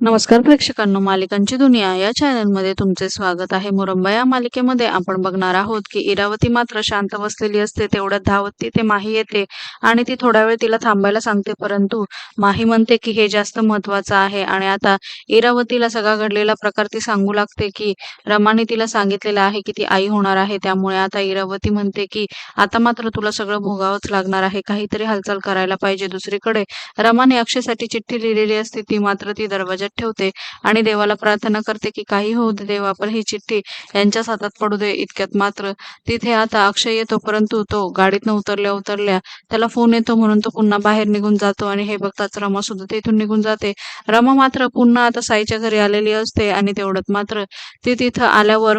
नमस्कार प्रेक्षकांनो मालिकांची दुनिया या चॅनलमध्ये तुमचे स्वागत आहे. मुरंबा या मालिकेमध्ये आपण बघणार आहोत की इरावती मात्र शांत बसलेली असते तेवढ्यात धावत ती ते माही येते आणि ती थोडा वेळ तिला थांबायला सांगते. परंतु माही म्हणते की हे जास्त महत्वाचं आहे आणि आता इरावतीला सगळा घडलेला प्रकार ती सांगू लागते की रमाने तिला सांगितलेलं आहे की ती आई होणार आहे. त्यामुळे आता इरावती म्हणते की आता मात्र तुला सगळं भोगावंच लागणार आहे. काहीतरी हालचाल करायला पाहिजे. दुसरीकडे रमाने अक्षयसाठी चिठ्ठी लिहिलेली असते. ती मात्र ती दरवाजा ठेवते आणि देवाला प्रार्थना करते की काही होऊ दे देवा पण ही चिठ्ठी यांच्याच हातात पडू दे इतक्यात मात्र. तिथे आता अक्षय येतो परंतु तो गाडीतनं उतरल्या उतरल्या त्याला फोन येतो म्हणून तो पुन्हा बाहेर निघून जातो आणि हे बघताच रमा सुद्धा तिथून निघून जाते. रमा मात्र पुन्हा आता साईच्या घरी आलेली असते आणि तेवढ्यात मात्र ती तिथं आल्यावर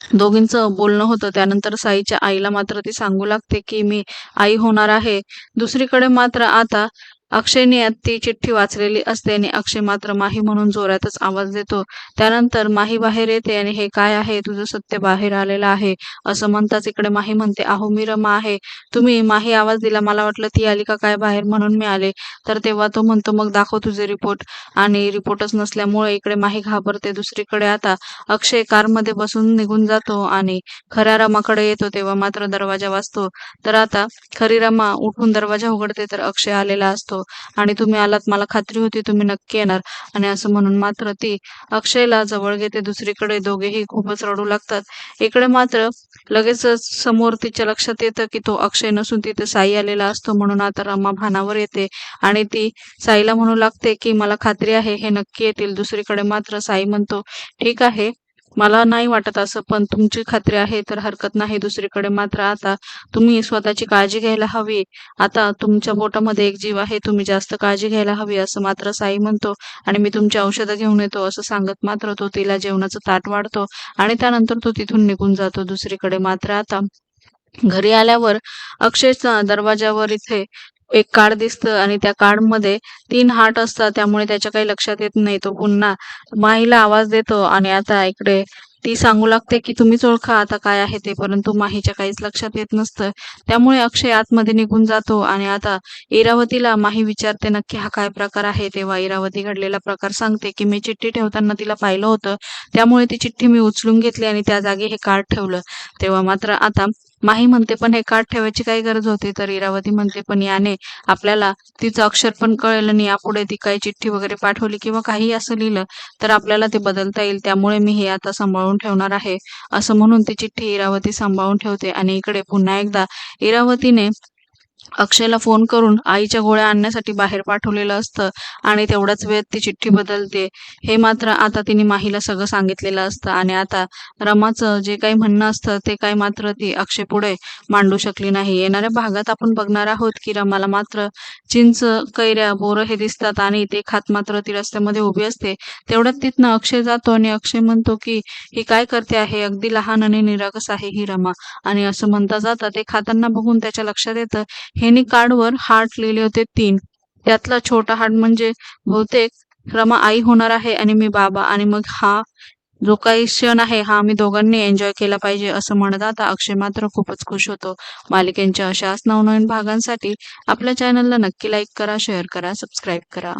दोघींचं बोलणं होतं. त्यानंतर साईच्या आईला मात्र ती सांगू लागते की मी आई होणार आहे. दुसरीकडे मात्र आता अक्षयने ती चिठ्ठी वाचलेली असते आणि अक्षय मात्र माही म्हणून जोरातच आवाज देतो. त्यानंतर माही बाहेर येते आणि हे काय आहे? तुझं सत्य बाहेर आलेलं आहे. असं म्हणताच इकडे माही म्हणते अहो मी रमा आहे. तुम्ही माही आवाज दिला मला वाटलं ती आली का काय बाहेर म्हणून मी आले तर तेव्हा तो म्हणतो मग दाखव तुझे रिपोर्ट. आणि रिपोर्टच नसल्यामुळे इकडे माही घाबरते दुसरीकडे आता अक्षय कारमध्ये बसून निघून जातो आणि खऱ्या रमाकडे येतो तेव्हा मात्र दरवाजा वाजतो. तर आता खरी रमा उठून दरवाजा उघडते तर अक्षय आलेला असतो. आणि तुम्ही आलात मला खात्री होती तुम्ही नक्की येणार. आणि असं म्हणून मात्र ती अक्षयला जवळ घेते. दुसरीकडे दोघेही खूपच रडू लागतात. इकडे मात्र लगेचच समोर तिच्या लक्षात येतं की तो अक्षय नसून तिथे साई आलेला असतो म्हणून आता रमा भानावर येते. आणि ती साईला म्हणू लागते की मला खात्री आहे हे नक्की येतील. दुसरीकडे मात्र साई म्हणतो ठीक आहे. मला नाही वाटत असं पण तुमची खात्री आहे तर हरकत नाही. दुसरीकडे मात्र आता तुम्ही स्वतःची काळजी घ्यायला हवी. आता तुमच्या बोटामध्ये एक जीव आहे तुम्ही जास्त काळजी घ्यायला हवी असं मात्र साई म्हणतो आणि मी तुमची औषधं घेऊन येतो असं सांगत मात्र तो तिला जेवणाचं ताट वाढतो आणि त्यानंतर तो तिथून निघून जातो. दुसरीकडे मात्र आता घरी आल्यावर अक्षयचा दरवाजावर इथे एक कार्ड दिसतं आणि त्या कार्डमध्ये तीन हार्ट असतात त्यामुळे त्याच्या काही लक्षात येत नाही. तो पुन्हा माहीला आवाज देतो आणि आता इकडे ती सांगू लागते की तुम्हीच ओळखा आता काय आहे ते परंतु माहीच्या काहीच लक्षात येत नसतं. त्यामुळे अक्षय आतमध्ये निघून जातो आणि आता इरावतीला माही विचारते नक्की हा काय प्रकार आहे? तेव्हा इरावती घडलेला प्रकार सांगते की मी चिठ्ठी ठेवताना तिला पाहिलं होतं. त्यामुळे ती चिठ्ठी मी उचलून घेतली आणि त्या जागी हे कार्ड ठेवलं. तेव्हा मात्र आता माही म्हणते पण हे कार्ड ठेवायची काही गरज होती? तर इरावती म्हणते पण याने आपल्याला तिचं अक्षर पण कळलं आणि यापुढे ती काही चिठ्ठी वगैरे पाठवली किंवा काही असं लिहिलं तर आपल्याला ते बदलता येईल. त्यामुळे मी हे आता सांभाळून ठेवणार आहे. असं म्हणून ती चिठ्ठी इरावती सांभाळून ठेवते. आणि इकडे पुन्हा एकदा इरावतीने अक्षयला फोन करून आईच्या गोळ्या आणण्यासाठी बाहेर पाठवलेलं असतं आणि तेवढ्याच वेळेत ती चिठ्ठी बदलते. हे मात्र आता तिने माहीला सगळं सांगितलेलं असतं आणि आता रमाचं जे काही म्हणणं असतं ते काही मात्र ती अक्षय पुढे मांडू शकली नाही. येणाऱ्या भागात आपण बघणार आहोत की रमाला मात्र चिंच कैऱ्या बोरं हे दिसतात आणि ते खात मात्र ती रस्त्यामध्ये उभी असते. तेवढ्यात तिथनं अक्षय जातो आणि अक्षय म्हणतो की ही काय करते आहे? अगदी लहान आणि निरागस आहे ही रमा. आणि असं म्हणता जाता ते खाताना बघून त्याच्या लक्षात येतं हेनी कार्डवर हार्ट लिहिले होते तीन. त्यातला छोटा हार्ट म्हणजे बहुतेक रमा आई होणार आहे आणि मी बाबा आणि मग हा जो काही क्षण आहे हा आम्ही दोघांनी एन्जॉय केला पाहिजे असं म्हणत आता अक्षय मात्र खूपच खुश होतो. मालिकेंच्या अशाच नवनवीन भागांसाठी आपल्या चॅनलला नक्की लाईक करा शेअर करा सबस्क्राईब करा.